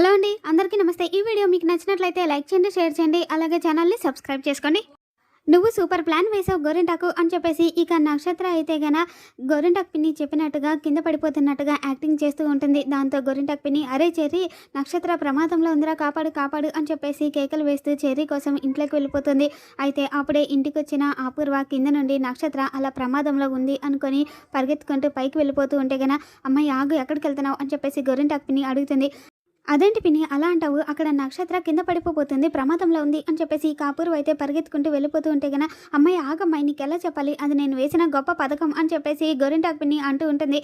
Hello అండి అందరికీ నమస్తే. ఈ వీడియో మీకు నచ్చినట్లయితే లైక్ చేయండి షేర్ చేయండి అలాగే ఛానల్ని సబ్స్క్రైబ్ చేసుకోండి. నువ్వు సూపర్ ప్లాన్ వేసావు గోరింటాకు అని చెప్పేసి ఇక నక్షత్ర అయితే గన గోరింటాకు పిన్ని చెప్పినట్టుగా కింద పడిపోతున్నట్టుగా యాక్టింగ్ చేస్తూ ఉంటుంది. దాంతో గోరింటాకు పిన్ని అరే చెర్రీ నక్షత్ర ప్రమాదంలో ఉందిరా కాపాడు కాపాడు అని చెప్పేసి కేకలు వేస్తూ చెర్రీ కోసం ఇంట్లోకి వెళ్ళిపోతుంది. అయితే అప్పుడే ఇంటికి వచ్చిన అపూర్వ కింద నుండి నక్షత్ర అలా ప్రమాదంలో ఉంది అనుకొని పరిగెత్తుకుంటూ పైకి వెళ్ళిపోతూ ఉంటే గన అమ్మాయి ఆగు ఎక్కడికి వెళ్తున్నావు అని చెప్పేసి గోరింటాకు పిన్ని అడుగుతుంది. అదేంటి పిన్ని? అలా అంటావు. అక్కడ నక్షత్ర కింద పడిపోతుంది ప్రమాదంలో ఉంది అని చెప్పేసి కాపూరు అయితే పరిగెత్తుకుంటూ వెళ్ళిపోతూ ఉంటే గన అమ్మాయి ఆగమ్మాయి నీకెలా చెప్పాలి? అది నేను వేసిన గొప్ప పథకం అని చెప్పేసి గోరింటాకు పిన్ని అంటూ ఉంటుంది.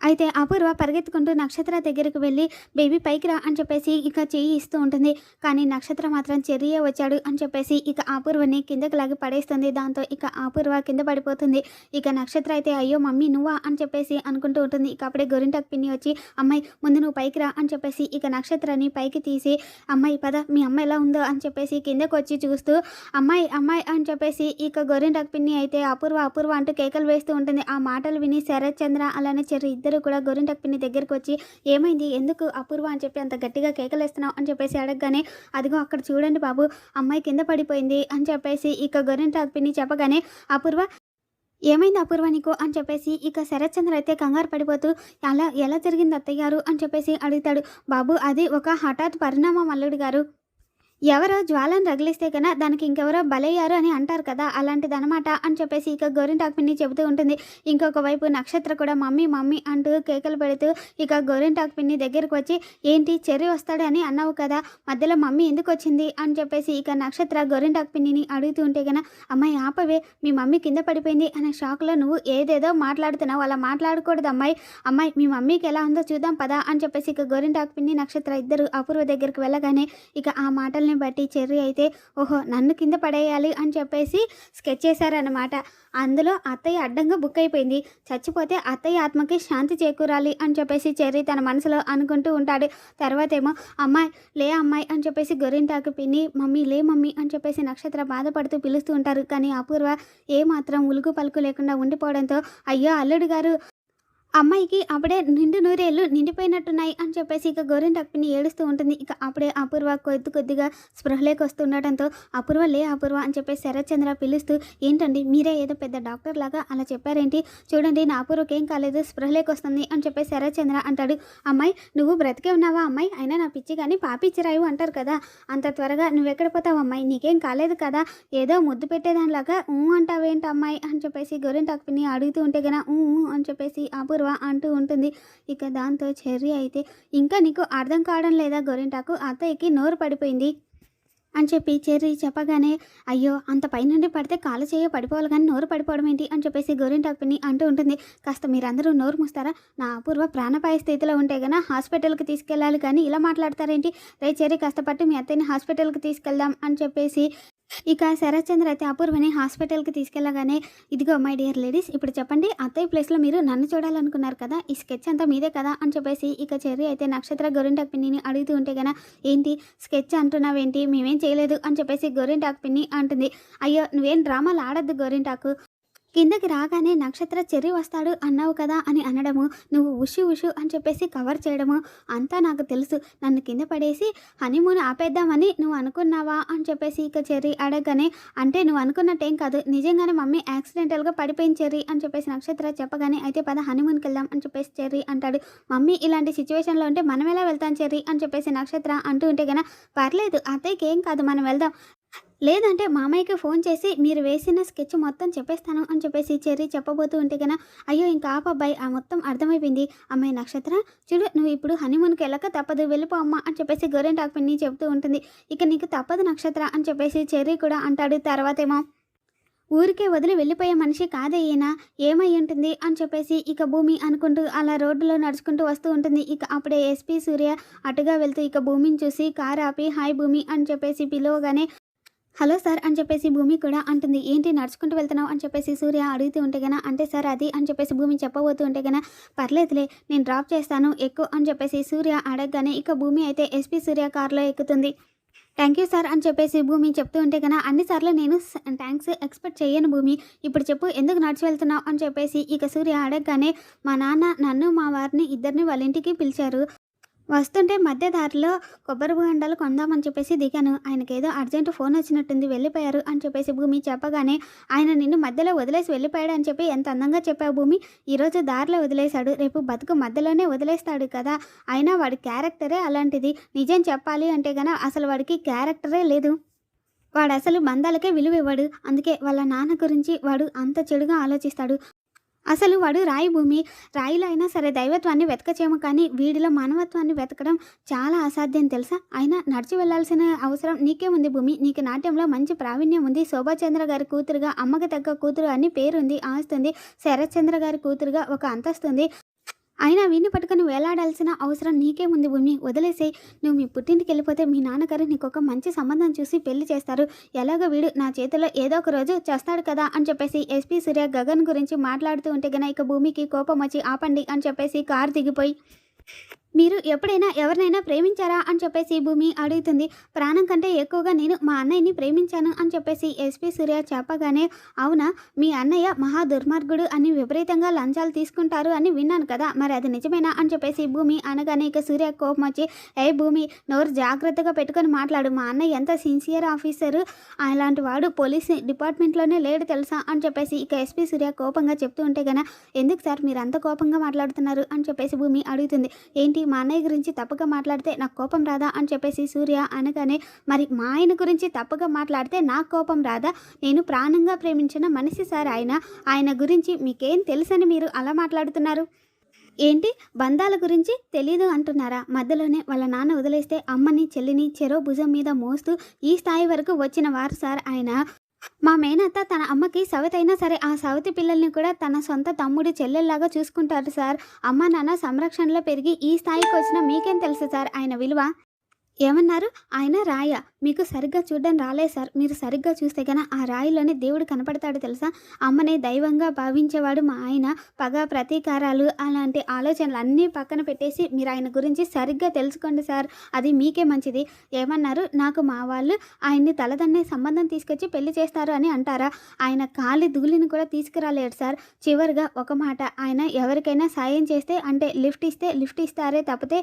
అయితే అపూర్వ పరిగెత్తుకుంటూ నక్షత్ర దగ్గరికి వెళ్ళి బేబీ పైకి రా అని చెప్పేసి ఇక చెయ్యి ఇస్తూ ఉంటుంది. కానీ నక్షత్ర మాత్రం చెర్రియే వచ్చాడు అని చెప్పేసి ఇక అపూర్వని కిందకి లాగి పడేస్తుంది. దాంతో ఇక అపూర్వ కింద పడిపోతుంది. ఇక నక్షత్ర అయితే అయ్యో మమ్మీ నువ్వా? అని చెప్పేసి అనుకుంటూ ఉంటుంది. ఇక అప్పుడే గొరింటకు పిన్ని వచ్చి అమ్మాయి ముందు నువ్వు పైకి రా అని చెప్పేసి ఇక నక్షత్రాన్ని పైకి తీసి అమ్మాయి పద మీ అమ్మ ఎలా ఉందో అని చెప్పేసి కిందకు వచ్చి చూస్తూ అమ్మాయి అమ్మాయి అని చెప్పేసి ఇక గొరింటకు పిన్ని అయితే అపూర్వ అపూర్వ అంటూ కేకలు వేస్తూ ఉంటుంది. ఆ మాటలు విని శరత్ చంద్ర అలానే చెర్రి ఇద్దరు కూడా గొరింటకు పిన్ని దగ్గరికి వచ్చి ఏమైంది? ఎందుకు అపూర్వ అని చెప్పి అంత గట్టిగా కేకలేస్తున్నావు? అని చెప్పేసి అడగగానే అదిగో అక్కడ చూడండి బాబు అమ్మాయి కింద పడిపోయింది అని చెప్పేసి ఇక గొరింటకు పిన్ని చెప్పగానే అపూర్వ ఏమైంది అపూర్వ నీకు? అని చెప్పేసి ఇక శరత్చంద్ర అయితే కంగారు పడిపోతూ అలా ఎలా జరిగింది అత్తయ్య గారు? అని చెప్పేసి అడుగుతాడు. బాబు అది ఒక హఠాత్ పరిణామం అల్లుడు గారు. ఎవరో జ్వాలను రగిలిస్తే కన్నా దానికి ఇంకెవరో బలయ్యారు అని అంటారు కదా అలాంటిది అనమాట అని చెప్పేసి ఇక గోరింటాకు పిన్ని చెబుతూ ఉంటుంది. ఇంకొక వైపు నక్షత్ర కూడా మమ్మీ మమ్మీ అంటూ కేకలు పెడుతూ ఇక గోరింటాకు పిన్ని దగ్గరకు వచ్చి ఏంటి చెర్రి వస్తాడని అన్నావు కదా మధ్యలో మమ్మీ ఎందుకు వచ్చింది? అని చెప్పేసి ఇక నక్షత్ర గోరింటాకు పిన్నిని అడుగుతూ ఉంటే కన్నా అమ్మాయి ఆపవే మీ మమ్మీ కింద పడిపోయింది అనే షాక్లో నువ్వు ఏదేదో మాట్లాడుతున్నావు. అలా మాట్లాడకూడదు అమ్మాయి. అమ్మాయి మీ మమ్మీకి ఎలా ఉందో చూద్దాం పదా అని చెప్పేసి ఇక గోరింటాకు పిన్ని నక్షత్ర ఇద్దరు అపూర్వ దగ్గరికి వెళ్ళగానే ఇక ఆ మాటలు మాటల్ని బట్టి చెర్రీ అయితే ఓహో నన్ను కింద పడేయాలి అని చెప్పేసి స్కెచ్ చేశారనమాట అందులో అత్తయ్య అడ్డంగా బుక్ అయిపోయింది. చచ్చిపోతే అత్తయ్య ఆత్మకి శాంతి చేకూరాలి అని చెప్పేసి చెర్రీ తన మనసులో అనుకుంటూ ఉంటాడు. తర్వాత ఏమో అమ్మాయి లే అమ్మాయి అని చెప్పేసి గొరింటాకు పిన్ని మమ్మీ లే మమ్మీ అని చెప్పేసి నక్షత్ర బాధపడుతూ పిలుస్తూ ఉంటారు. కానీ అపూర్వ ఏ మాత్రం ఉలుగు పలుకు లేకుండా ఉండిపోవడంతో అయ్యో అల్లుడు గారు అమ్మాయికి అప్పుడే నిండు నూరేళ్ళు నిండిపోయినట్టున్నాయి అని చెప్పేసి ఇక గోరింటాకు ఏడుస్తూ ఉంటుంది. ఇక అప్పుడే అపూర్వ కొద్ది కొద్దిగా స్పృహలోకి వస్తుండటంతో అపూర్వ లే అపూర్వ అని చెప్పేసి శరత్చంద్ర పిలుస్తూ ఏంటండి మీరే ఏదో పెద్ద డాక్టర్ లాగా అలా చెప్పారేంటి? చూడండి నా అపూర్వకి ఏం కాలేదు స్పృహలోకి వస్తుంది అని చెప్పేసి శరత్చంద్ర అంటాడు. అమ్మాయి నువ్వు బ్రతికే ఉన్నావా అమ్మాయి? అయినా నా పిచ్చి కానీ పాపిచ్చిరాయు అంటారు కదా. అంత త్వరగా నువ్వెక్కడ పోతావు అమ్మాయి? నీకేం కాలేదు కదా. ఏదో ముద్దు పెట్టేదానిలాగా ఊ అంటావేంటి అమ్మాయి? అని చెప్పేసి గోరింటాకు అడుగుతూ ఉంటే గన ఊ అని చెప్పేసి అపూర్వ అంటూ ఉంటుంది. ఇక దాంతో చెర్రీ అయితే ఇంకా నీకు అర్థం కావడం లేదా గోరింటాకు? అత్తయ్యకి నోరు పడిపోయింది. అని చెప్పి చెర్రీ చెప్పగానే అయ్యో అంత పైనుండి పడితే కాలు చేయ పడిపోవాలి కానీ నోరు పడిపోవడం ఏంటి? అని చెప్పేసి గోరింటాకు అంటూ ఉంటుంది. కాస్త మీరందరూ నోరు మూస్తారా? నా అపూర్వ ప్రాణపాయ స్థితిలో ఉంటే గన హాస్పిటల్కి తీసుకెళ్ళాలి కానీ ఇలా మాట్లాడతారేంటి? రే చెర్రీ కాస్త మీ అత్తయ్యని హాస్పిటల్కి తీసుకెళ్దాం అని చెప్పేసి ఇక శరత్చంద్ర అయితే అపూర్వని హాస్పిటల్కి తీసుకెళ్ళగానే ఇదిగో మై డియర్ లేడీస్ ఇప్పుడు చెప్పండి అత్తయ్య ప్లేస్లో మీరు నన్ను చూడాలనుకున్నారు కదా ఈ స్కెచ్ అంతా మీదే కదా అని చెప్పేసి ఇక చెర్రి అయితే నక్షత్ర గొరింటాకు పిన్నిని అడుగుతూ ఉంటే కదా ఏంటి స్కెచ్ అంటున్నావేంటి? మేమేం చేయలేదు అని చెప్పేసి గొరింటాకు పిన్ని అంటుంది. అయ్యో నువ్వేం డ్రామాలు ఆడద్దు గొరింటాకు కిందకి రాగానే నక్షత్ర చెర్రి వస్తాడు అన్నావు కదా అని అనడము నువ్వు ఉషు ఉషు అని చెప్పేసి కవర్ చేయడము అంతా నాకు తెలుసు. నన్ను కింద పడేసి హనీమూన్ ఆపేద్దామని నువ్వు అనుకున్నావా అని చెప్పేసి ఇక చెర్రి అడగగానే అంటే నువ్వు అనుకున్నట్టేం కాదు. నిజంగానే మమ్మీ యాక్సిడెంటల్గా పడిపోయింది చెర్రి అని చెప్పేసి నక్షత్ర చెప్పగానే అయితే పద హనీమూన్కి వెళ్దాం అని చెప్పేసి చెర్రి అంటాడు. మమ్మీ ఇలాంటి సిచ్యువేషన్లో ఉంటే మనం ఎలా వెళ్తాం చెర్రి అని చెప్పేసి నక్షత్ర అంటూ ఉంటే కదా పర్లేదు అత్తయ్యకి ఏం కాదు మనం వెళ్దాం. లేదంటే మామయ్యకి ఫోన్ చేసి మీరు వేసిన స్కెచ్ మొత్తం చెప్పేస్తాను అని చెప్పేసి చెర్రీ చెప్పబోతూ ఉంటే కన్నా అయ్యో ఇంకా ఆపబ్బాయి ఆ మొత్తం అర్థమైపోయింది. అమ్మాయి నక్షత్ర చూడు నువ్వు ఇప్పుడు హనీమూన్కి వెళ్ళక తప్పదు వెళ్ళిపో అమ్మ అని చెప్పేసి గొరెంటాకు పిన్ని చెప్తూ ఉంటుంది. ఇక నీకు తప్పదు నక్షత్ర అని చెప్పేసి చెర్రీ కూడా అంటాడు. తర్వాతేమో ఊరికే వదిలి వెళ్ళిపోయే మనిషి కాదే ఈయన ఏమై ఉంటుంది అని చెప్పేసి ఇక భూమి అనుకుంటూ అలా రోడ్డులో నడుచుకుంటూ వస్తూ ఉంటుంది. ఇక అప్పుడే ఎస్పీ సూర్య అటుగా వెళ్తూ ఇక భూమిని చూసి కారు ఆపి హాయ్ భూమి అని చెప్పేసి పిలవగానే హలో సార్ అని చెప్పేసి భూమి కూడా అంటుంది. ఏంటి నడుచుకుంటూ వెళ్తున్నావు అని చెప్పేసి సూర్య అడుగుతూ ఉంటే గన అంటే సార్ అది అని చెప్పేసి భూమి చెప్పబోతూ ఉంటే గన పర్లేదులే నేను డ్రాప్ చేస్తాను ఎక్కువ అని చెప్పేసి సూర్య అడగగానే ఇక భూమి అయితే ఎస్పీ సూర్య కారులో ఎక్కుతుంది. థ్యాంక్ యూ సార్ అని చెప్పేసి భూమి చెప్తూ ఉంటే కన్నా అన్నిసార్లు నేను థ్యాంక్స్ ఎక్స్పెక్ట్ చేయను భూమి. ఇప్పుడు చెప్పు ఎందుకు నడిచి వెళ్తున్నావు అని చెప్పేసి ఇక సూర్య అడగగానే మా నాన్న నన్ను మా వారిని ఇద్దరిని వాళ్ళ ఇంటికి పిలిచారు. వస్తుంటే మధ్య దారిలో కొబ్బరి బొండాలు కొందామని చెప్పేసి దిగాను. ఆయనకేదో అర్జెంట్ ఫోన్ వచ్చినట్టుంది వెళ్ళిపోయారు అని చెప్పేసి భూమి చెప్పగానే ఆయన నిన్ను మధ్యలో వదిలేసి వెళ్ళిపోయాడు అని చెప్పి ఎంత అందంగా చెప్పావు భూమి? ఈరోజు దారిలో వదిలేశాడు. రేపు బతుకు మధ్యలోనే వదిలేస్తాడు కదా. అయినా వాడి క్యారెక్టరే అలాంటిది. నిజం చెప్పాలి అంటే గన అసలు వాడికి క్యారెక్టరే లేదు. వాడు అసలు బంధాలకే విలువ ఇవ్వడు అందుకే వాళ్ళ నాన్న గురించి వాడు అంత చెడుగా ఆలోచిస్తాడు. అసలు వాడు రాయి భూమి రాయిలో అయినా సరే దైవత్వాన్ని వెతకచేమో కానీ వీడిలో మానవత్వాన్ని వెతకడం చాలా అసాధ్యం తెలుసా? అయినా నడిచి వెళ్ళాల్సిన అవసరం నీకే ఉంది భూమి. నీకు నాట్యంలో మంచి ప్రావీణ్యం ఉంది. శోభాచంద్ర గారి కూతురుగా అమ్మకి తగ్గ కూతురు అని పేరుంది ఆస్తుంది. శరత్చంద్ర గారి కూతురుగా ఒక అంతస్తుంది. అయినా వీణ్ణి పట్టుకొని వేలాడాల్సిన అవసరం నీకే ముందు భూమి. వదిలేసే నువ్వు మీ పుట్టింటికి వెళ్ళిపోతే మీ నాన్నగారు నీకు ఒక మంచి సంబంధం చూసి పెళ్ళి చేస్తారు. ఎలాగో వీడు నా చేతిలో ఏదో ఒక రోజు చేస్తాడు కదా అని చెప్పేసి ఎస్పీ సూర్య గగన్ గురించి మాట్లాడుతూ ఉంటే గన ఇక భూమికి కోపం వచ్చి ఆపండి అని చెప్పేసి కారు దిగిపోయి మీరు ఎప్పుడైనా ఎవరినైనా ప్రేమించారా అని చెప్పేసి భూమి అడుగుతుంది. ప్రాణం కంటే ఎక్కువగా నేను మా అన్నయ్యని ప్రేమించాను అని చెప్పేసి ఎస్పీ సూర్య చెప్పగానే అవునా? మీ అన్నయ్య మహా దుర్మార్గుడు అని విపరీతంగా లంచాలు తీసుకుంటారు అని విన్నాను కదా! మరి అది నిజమేనా? అని చెప్పేసి భూమి అనగానే ఇక సూర్య కోపం వచ్చి ఏ భూమి నోరు జాగ్రత్తగా పెట్టుకొని మాట్లాడు. మా అన్నయ్య ఎంత సిన్సియర్ ఆఫీసరు. అలాంటి వాడు పోలీస్ డిపార్ట్మెంట్లోనే లేడు తెలుసా? అని చెప్పేసి ఇక ఎస్పీ సూర్య కోపంగా చెప్తూ ఉంటే గన ఎందుకు సార్ మీరు అంత కోపంగా మాట్లాడుతున్నారు? అని చెప్పేసి భూమి అడుగుతుంది. ఏంటి మా అన్నయ్య గురించి తప్పుగా మాట్లాడితే నాకు కోపం రాదా అని చెప్పేసి సూర్య అనగానే మరి మా ఆయన గురించి తప్పుగా మాట్లాడితే నాకు కోపం రాదా? నేను ప్రాణంగా ప్రేమించిన మనిషి సార్ ఆయన. ఆయన గురించి మీకేం తెలుసని మీరు అలా మాట్లాడుతున్నారు? ఏంటి? బంధాల గురించి తెలీదు అంటున్నారా? మధ్యలోనే వాళ్ళ నాన్న వదిలేస్తే అమ్మని చెల్లిని చెరో భుజం మీద మోస్తూ ఈ స్థాయి వరకు వచ్చిన వారు సార్ ఆయన. మా మేనత్త తన అమ్మకి సవతైనా సరే ఆ సవతి పిల్లల్ని కూడా తన సొంత తమ్ముడి చెల్లెల్లాగా చూసుకుంటారు సార్. అమ్మ నాన్న సంరక్షణలో పెరిగి ఈ స్థాయికి వచ్చిన మీకేం తెలుసు సార్? ఆయన విలువ? ఏమన్నారు? ఆయన రాయ. మీకు సరిగ్గా చూడడం రాలే సార్. మీరు సరిగ్గా చూస్తే గన ఆ రాయిలోనే దేవుడు కనపడతాడు తెలుసా? అమ్మనే దైవంగా భావించేవాడు మా ఆయన. పగ ప్రతీకారాలు అలాంటి ఆలోచనలు అన్నీ పక్కన పెట్టేసి మీరు ఆయన గురించి సరిగ్గా తెలుసుకోండి సార్. అది మీకే మంచిది. ఏమన్నారు? నాకు మా వాళ్ళు ఆయన్ని తలదన్నే సంబంధం తీసుకొచ్చి పెళ్ళి చేస్తారు అని అంటారా? ఆయన కాలి దుగులిని కూడా తీసుకురాలేడు సార్. చివరిగా ఒక మాట. ఆయన ఎవరికైనా సాయం చేస్తే అంటే లిఫ్ట్ ఇస్తే లిఫ్ట్ ఇస్తారే తప్పితే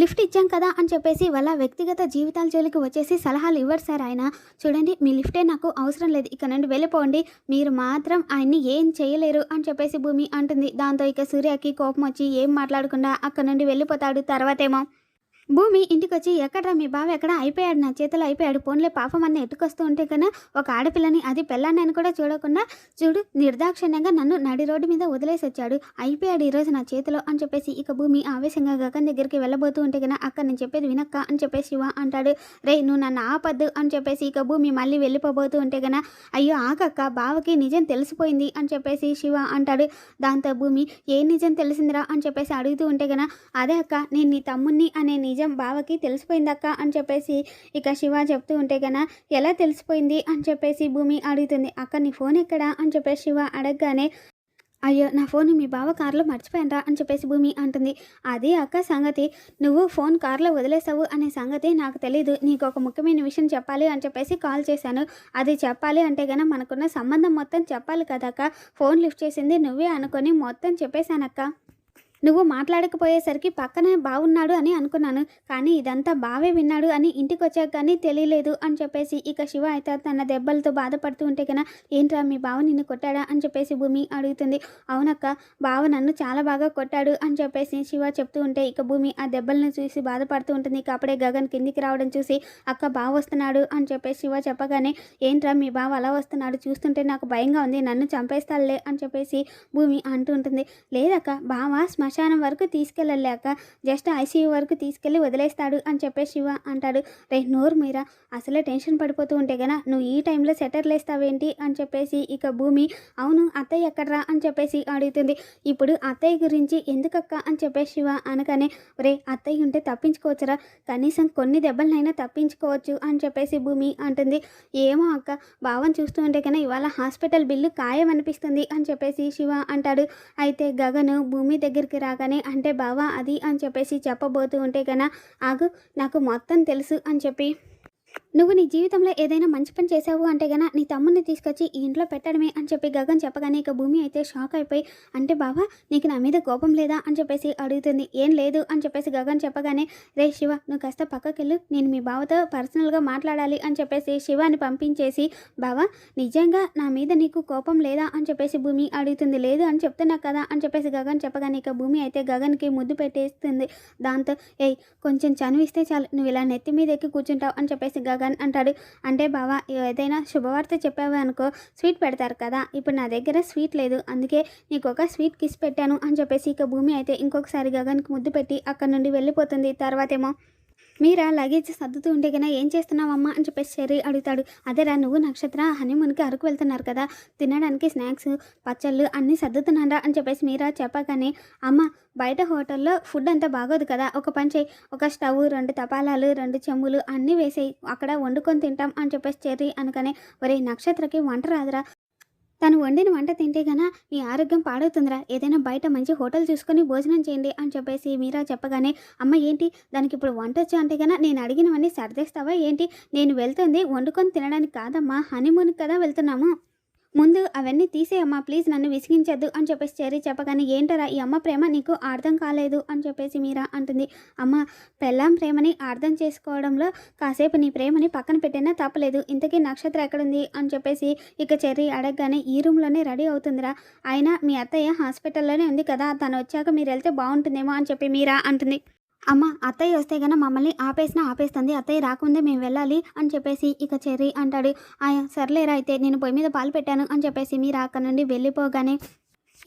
లిఫ్ట్ ఇచ్చాం కదా అని చెప్పేసి వాళ్ళ వ్యక్తిగత జీవితాల జోలికి వచ్చేసి సలహాలు ఇవ్వరు సార్ ఆయన. చూడండి మీ లిఫ్టే నాకు అవసరం లేదు. ఇక్కడ నుండి వెళ్ళిపోండి. మీరు మాత్రం ఆయన్ని ఏం చేయలేరు అని చెప్పేసి భూమి అంటుంది. దాంతో ఇక సూర్యకి కోపం వచ్చి ఏం మాట్లాడకుండా అక్కడ నుండి వెళ్ళిపోతాడు తర్వాతేమో. భూమి ఇంటికొచ్చి ఎక్కడ్రా మీ బావ? ఎక్కడ? అయిపోయాడు నా చేతిలో అయిపోయాడు. ఫోన్లే పాపం అన్న ఎట్టుకొస్తూ ఉంటే కన్నా ఒక ఆడపిల్లని అది పెళ్ళాన్ని అని కూడా చూడకుండా చూడు నిర్దాక్షిణ్యంగా నన్ను నడి రోడ్డు మీద వదిలేసి వచ్చాడు అయిపోయాడు ఈరోజు నా చేతిలో అని చెప్పేసి ఇక భూమి ఆవేశంగా గగన్ దగ్గరికి వెళ్ళబోతూ ఉంటే కన్నా అక్క నేను చెప్పేది వినక్క అని చెప్పేసి శివ అంటాడు. రే నువ్వు నన్ను ఆపద్దు అని చెప్పేసి ఇక భూమి మళ్ళీ వెళ్ళిపోబోతూ ఉంటే కన్నా అయ్యో ఆకక్క బావకి నిజం తెలిసిపోయింది అని చెప్పేసి శివ అంటాడు. దాంతో భూమి ఏ నిజం తెలిసిందిరా అని చెప్పేసి అడుగుతూ ఉంటే కన్నా అదే అక్క నేను నీ తమ్ముణ్ణి అనే నిజం నిజం బావకి తెలిసిపోయిందక్క అని చెప్పేసి ఇక శివ చెప్తూ ఉంటే గన ఎలా తెలిసిపోయింది? అని చెప్పేసి భూమి అడుగుతుంది. అక్క నీ ఫోన్ ఎక్కడా? అని చెప్పేసి శివ అడగగానే అయ్యో నా ఫోన్ మీ బావ కారులో మర్చిపోయానరా? అని చెప్పేసి భూమి అంటుంది. అదే అక్క సంగతి. నువ్వు ఫోన్ కారులో వదిలేసావు అనే సంగతి నాకు తెలీదు. నీకు ఒక ముఖ్యమైన విషయం చెప్పాలి అని చెప్పేసి కాల్ చేశాను. అది చెప్పాలి అంటే గన మనకున్న సంబంధం మొత్తం చెప్పాలి కదక్క. ఫోన్ లిఫ్ట్ చేసింది నువ్వే అనుకొని మొత్తం చెప్పేశానక్క. నువ్వు మాట్లాడకపోయేసరికి పక్కనే బాగున్నాడు అని అనుకున్నాను. కానీ ఇదంతా బావే విన్నాడు అని ఇంటికి వచ్చాక కానీ తెలియలేదు అని చెప్పేసి ఇక శివ అయితే తన దెబ్బలతో బాధపడుతూ ఉంటే కన్నా ఏంట్రా మీ బావ నిన్ను కొట్టాడా? అని చెప్పేసి భూమి అడుగుతుంది. అవునక్క బావ నన్ను చాలా బాగా కొట్టాడు అని చెప్పేసి శివ చెప్తూ ఉంటే ఇక భూమి ఆ దెబ్బలను చూసి బాధపడుతూ ఉంటుంది. ఇక అప్పుడే గగన్ కిందికి రావడం చూసి అక్క బావ వస్తున్నాడు అని చెప్పేసి శివ చెప్పగానే ఏంట్రా మీ బావ అలా వస్తున్నాడు? చూస్తుంటే నాకు భయంగా ఉంది. నన్ను చంపేస్తాడులే అని చెప్పేసి భూమి అంటూ ఉంటుంది. లేదక్క బావ శ్మశానం వరకు తీసుకెళ్ళలేక జస్ట్ ఐసీయూ వరకు తీసుకెళ్ళి వదిలేస్తాడు అని చెప్పేసి శివ అంటాడు. రే నోరు మీరా అసలే టెన్షన్ పడిపోతూ ఉంటే గనా నువ్వు ఈ టైంలో సెటర్లు వేస్తావేంటి అని చెప్పేసి ఇక భూమి అవును అత్తయ్య ఎక్కడ్రా అని చెప్పేసి అడుగుతుంది. ఇప్పుడు అత్తయ్య గురించి ఎందుకక్క అని చెప్పేసి శివ అనగానే రే అత్తయ్య ఉంటే తప్పించుకోవచ్చురా కనీసం కొన్ని దెబ్బలనైనా తప్పించుకోవచ్చు అని చెప్పేసి భూమి అంటుంది. ఏమో అక్క భావం చూస్తూ ఉంటే కన్నా ఇవాళ హాస్పిటల్ బిల్లు ఖాయం అనిపిస్తుంది అని చెప్పేసి శివ అంటాడు. అయితే గగను భూమి దగ్గరికి రాగానే అంటే బావా అది అని చెప్పేసి చెప్పబోతూ ఉంటే కన్నా ఆగు నాకు మొత్తం తెలుసు అని చెప్పి నువ్వు నీ జీవితంలో ఏదైనా మంచి పని చేసావు అంటే గన నీ తమ్ముడిని తీసుకొచ్చి ఈ ఇంట్లో పెట్టడమే అని చెప్పి గగన్ చెప్పగానే ఇక భూమి అయితే షాక్ అయిపోయి అంటే బావా నీకు నా మీద కోపం లేదా అని చెప్పేసి అడుగుతుంది. ఏం లేదు అని చెప్పేసి గగన్ చెప్పగానే రే శివ నువ్వు కాస్త పక్కకెళ్ళు నేను మీ బావతో పర్సనల్గా మాట్లాడాలి అని చెప్పేసి శివాని పంపించేసి బావా నిజంగా నా మీద నీకు కోపం లేదా అని చెప్పేసి భూమి అడుగుతుంది. లేదు అని చెప్తున్నా కదా అని చెప్పేసి గగన్ చెప్పగానే ఇక భూమి అయితే గగన్కి ముద్దు పెట్టేస్తుంది. దాంతో ఏయ్ కొంచెం చనువిస్తే చాలు. నువ్వు ఇలా నెత్తి మీద ఎక్కి కూర్చుంటావు అని చెప్పేసి గగన్ అంటాడు. అంటే బావా ఏదైనా శుభవార్త చెప్పావు అనుకో స్వీట్ పెడతారు కదా ఇప్పుడు నా దగ్గర స్వీట్ లేదు అందుకే నీకు ఒక స్వీట్ కిస్ పెట్టాను అని చెప్పేసి ఇక భూమి అయితే ఇంకొకసారి గగన్కి ముద్దు పెట్టి అక్కడ నుండి వెళ్ళిపోతుంది. తర్వాతేమో మీరా లగేజ్ సర్దుతూ ఉంటే కన్నా ఏం చేస్తున్నావమ్మా అని చెప్పేసి చెర్రీ అడుగుతాడు. అదేరా నువ్వు నక్షత్ర హనీమూన్కి అరకు వెళ్తున్నారు కదా తినడానికి స్నాక్స్ పచ్చళ్ళు అన్నీ సర్దుతున్నారా అని చెప్పేసి మీరా చెప్పగానే అమ్మ బయట హోటల్లో ఫుడ్ అంతా బాగోదు కదా ఒక పని చేయి ఒక స్టవ్ రెండు తపాలాలు రెండు చెమ్ములు అన్నీ వేసేయి అక్కడ వండుకొని తింటాం అని చెప్పేసి చెర్రీ అనుకనే ఒరే నక్షత్రకి వంట రాదురా తను వండిన వంట తింటే గన నీ ఆరోగ్యం పాడవుతుందిరా. ఏదైనా బయట మంచి హోటల్ చూసుకొని భోజనం చేయండి అని చెప్పేసి మీరా చెప్పగానే అమ్మ ఏంటి? దానికి ఇప్పుడు వంట వచ్చా? అంటే గన నేను అడిగినవన్నీ సర్దేస్తావా? ఏంటి? నేను వెళ్తుంది వండుకొని తినడానికి కాదమ్మా. హనీమూన్కి కదా వెళ్తున్నాము. ముందు అవన్నీ తీసేయమ్మా ప్లీజ్ నన్ను విసిగించద్దు అని చెప్పేసి చెర్రీ చెప్పగానే ఏంటరా ఈ అమ్మ ప్రేమ? నీకు అర్థం కాలేదు అని చెప్పేసి మీరా అంటుంది. అమ్మ పెళ్ళాం ప్రేమని అర్థం చేసుకోవడంలో కాసేపు నీ ప్రేమని పక్కన పెట్టినా తప్పలేదు. ఇంతకీ నక్షత్రం ఎక్కడుంది? అని చెప్పేసి ఇక చెర్రీ అడగగానే ఈ రూమ్లోనే రెడీ అవుతుందిరా. అయినా మీ అత్తయ్య హాస్పిటల్లోనే ఉంది కదా. తను వచ్చాక మీరు వెళ్తే బాగుంటుందేమో అని చెప్పి మీరా అంటుంది. అమ్మ అత్తయ్య వస్తే గన మమ్మల్ని ఆపేసినా ఆపేస్తుంది. అత్తయ్య రాకుందే మేము వెళ్ళాలి అని చెప్పేసి ఇక చెర్రీ అంటాడు. ఆయా సర్లేరా అయితే నేను పొయ్యి మీద పాలు పెట్టాను అని చెప్పేసి మీరు అక్కడ నుండి వెళ్ళిపోగానే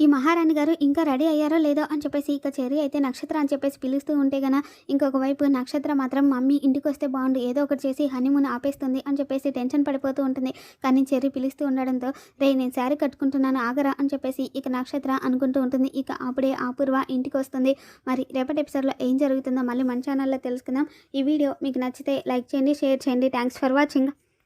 ఈ మహారాణి గారు ఇంకా రెడీ అయ్యారో లేదో అని చెప్పేసి ఇక చెరి అయితే నక్షత్ర అని చెప్పేసి పిలుస్తూ ఉంటే గన ఇంకొక వైపు నక్షత్ర మాత్రం మమ్మీ ఇంటికి వస్తే బాగుండు ఏదో ఒకటి చేసి హనీమూన్ ఆపేస్తుంది అని చెప్పేసి టెన్షన్ పడిపోతూ ఉంటుంది. కానీ చెర్రి పిలుస్తూ ఉండడంతో రే నేను శారీ కట్టుకుంటున్నాను ఆగరా అని చెప్పేసి ఇక నక్షత్ర అనుకుంటూ ఉంటుంది. ఇక అప్పుడే అపూర్వ ఇంటికి వస్తుంది. మరి రేపటి ఎపిసోడ్లో ఏం జరుగుతుందో మళ్ళీ మన ఛానల్లో తెలుసుకుందాం. ఈ వీడియో మీకు నచ్చితే లైక్ చేయండి షేర్ చేయండి. Thanks for watching